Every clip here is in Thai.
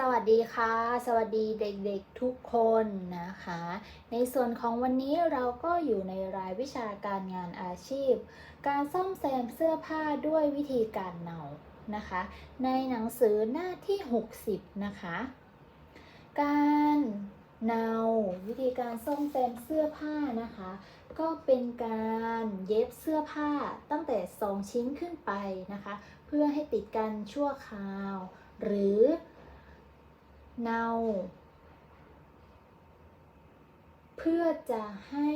สวัสดีค่ะ สวัสดีเด็กๆทุกคนนะคะ ในส่วนของวันนี้เราก็อยู่ในรายวิชาการงานอาชีพ การซ่อมแซมเสื้อผ้าด้วยวิธีการเนานะคะ ในหนังสือหน้าที่ 60 นะคะ การเนาวิธีการซ่อมแซมเสื้อผ้านะคะ ก็เป็นการเย็บเสื้อผ้าตั้งแต่ 2 ชิ้นขึ้นไปนะคะ เพื่อให้ติดกันชั่วคราว หรือ เนาเพื่อจะให้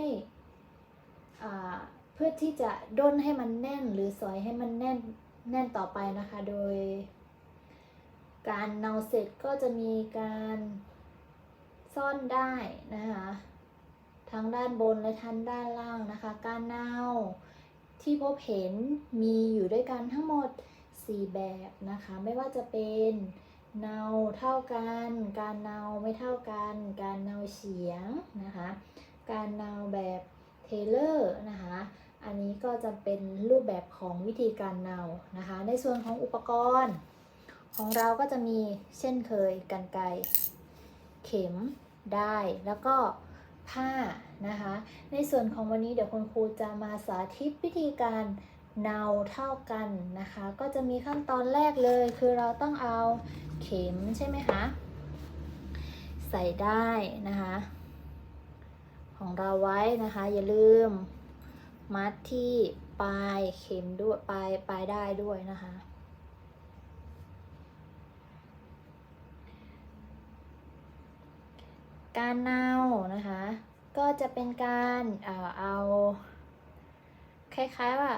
เพื่อที่จะด้นให้มันแน่นหรือสอยให้มันแน่นแน่นต่อไปนะคะ โดย การเนาเสร็จก็จะมีการซ่อนได้นะคะทั้งด้านบนและทั้งด้านล่างนะคะ การเนาที่พบเห็นมีอยู่ด้วยกันทั้งหมด 4 แบบนะคะ ไม่ว่าจะเป็น เนาเท่ากัน การเนาไม่เท่ากัน การเนาเฉียงนะคะ การเนาแบบเทเลอร์นะคะ อันนี้ก็จะเป็นรูปแบบของวิธีการเนานะคะ ในส่วนของอุปกรณ์ ของเราก็จะมีเช่นเคยกันไกเข็มได้แล้วก็ผ้านะคะ ในส่วนของวันนี้เดี๋ยวคุณครูจะมาสาธิตวิธีการเนาเท่ากันนะคะ ก็จะมีขั้นตอนแรกเลยคือเราต้องเอา เข็มใช่ไหมคะ ใส่ได้นะคะ ของเราไว้นะคะ อย่าลืมมัดที่ปลายเข็มด้วยปลายปลายได้ด้วยนะคะการเนานะคะ ก็จะเป็นการเอ่อเอาคล้ายๆว่า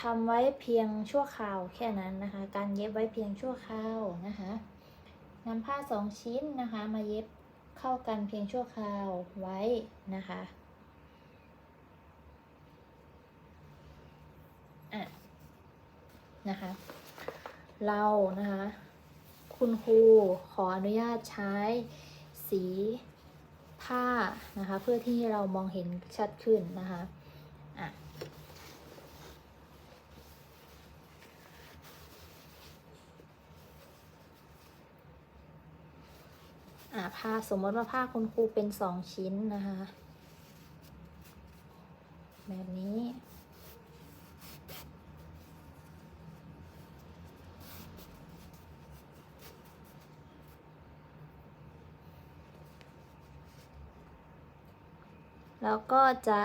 ทำไว้เพียงชั่วคราวแค่นั้นนะคะ การเย็บไว้เพียงชั่วคราวนะคะนำผ้าสองชิ้นนะคะ มาเย็บเข้ากันเพียงชั่วคราวไว้นะคะอะนะคะ เรานะคะ คุณครูขออนุญาตใช้สีผ้านะคะ เพื่อที่เรามองเห็นชัดขึ้นนะคะ อะผ้าสมมติว่าผ้าคุณครูเป็นสองชิ้นนะคะ แบบนี้แล้วก็จะ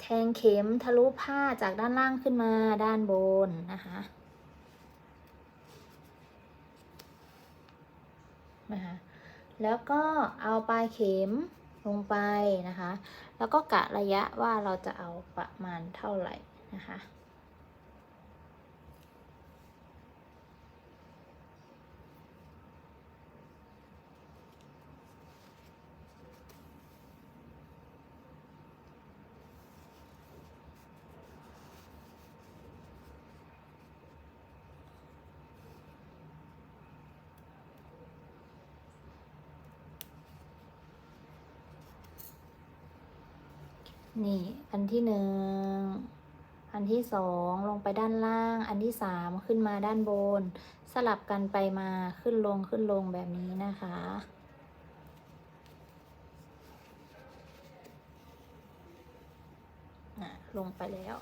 แทงเข็มทะลุผ้าจากด้านล่างขึ้นมาด้านบนนะคะนะคะ แล้วก็เอาปลายเข็มลงไปนะคะ แล้วก็กะระยะว่าเราจะเอาประมาณเท่าไหร่นะคะ นี่ อันที่หนึ่ง อันที่สองลงไปด้านล่าง อันที่สามขึ้นมาด้านบน สลับกันไปมาขึ้นลงขึ้นลงแบบนี้นะคะอะลงไปแล้ว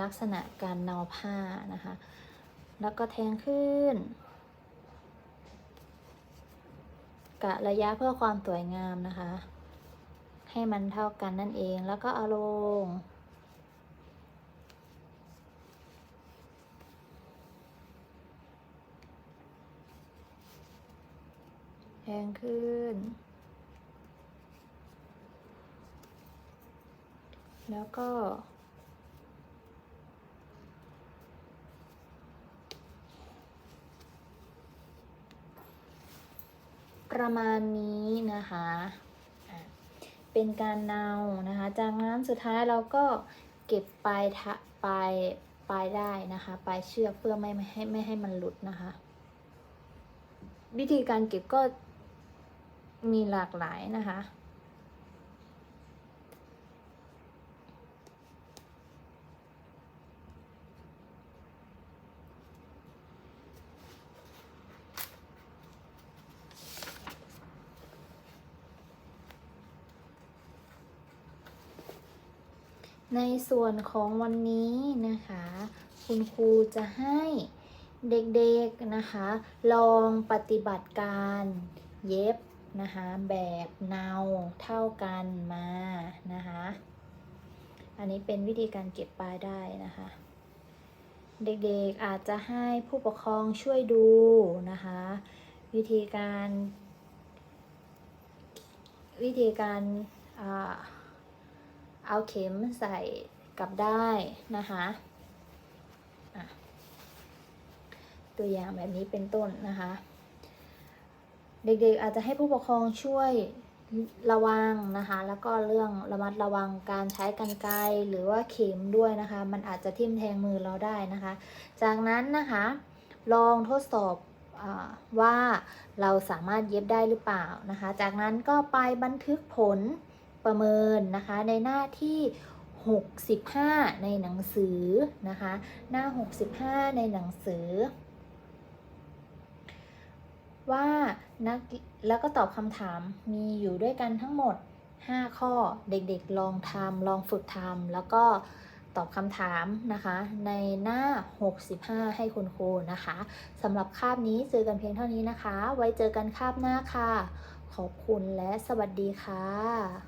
ลักษณะการเนาผ้านะคะ แล้วก็แทงขึ้น กะระยะเพื่อความสวยงามนะคะ ให้มันเท่ากันนั่นเองแล้วก็เอาลงแทงขึ้น แล้วก็ ประมาณนี้นะคะ เป็นการเนานะคะ จากนั้นสุดท้ายเราก็เก็บปลายทะปลายปลายได้นะคะปลายเชือกเพื่อไม่ไม่ให้ไม่ให้มันหลุดนะคะ วิธีการเก็บก็มีหลากหลายนะคะ ในส่วนของวันนี้นะคะ คุณครูจะให้เด็กๆนะคะ ลองปฏิบัติการเย็บนะคะแบบเนาเท่ากันมานะคะ อันนี้เป็นวิธีการเก็บปลายได้นะคะ เด็กๆอาจจะให้ผู้ปกครองช่วยดูนะคะ วิธีการ วิธีการอ่า เอาเข็มใส่กลับได้นะคะะตัวอย่างแบบนี้เป็นต้นนะคะ เด็กๆอาจจะให้ผู้ปกครองช่วยระวังนะคะ แล้วก็เรื่องระมัดระวังการใช้กรรไกรหรือว่าเข็มด้วยนะคะ มันอาจจะทิ่มแทงมือเราได้นะคะ จากนั้นนะคะ ลองทดสอบอว่าเราสามารถเย็บได้หรือเปล่านะคะ จากนั้นก็ไปบันทึกผล ประเมินนะคะในหน้าที่ 65 ในหนังสือนะคะ หน้า 65 ในหนังสือ ว่านักแล้วก็ตอบคำถามมีอยู่ด้วยกันทั้งหมด 5 ข้อเด็กๆลองทำลองฝึกทำแล้วก็ตอบคำถามนะคะในหน้า 65 ให้คุณครูนะคะสำหรับคาบนี้เจอกันเพียงเท่านี้นะคะ ไว้เจอกันคาบหน้าค่ะ ขอบคุณและสวัสดีค่ะ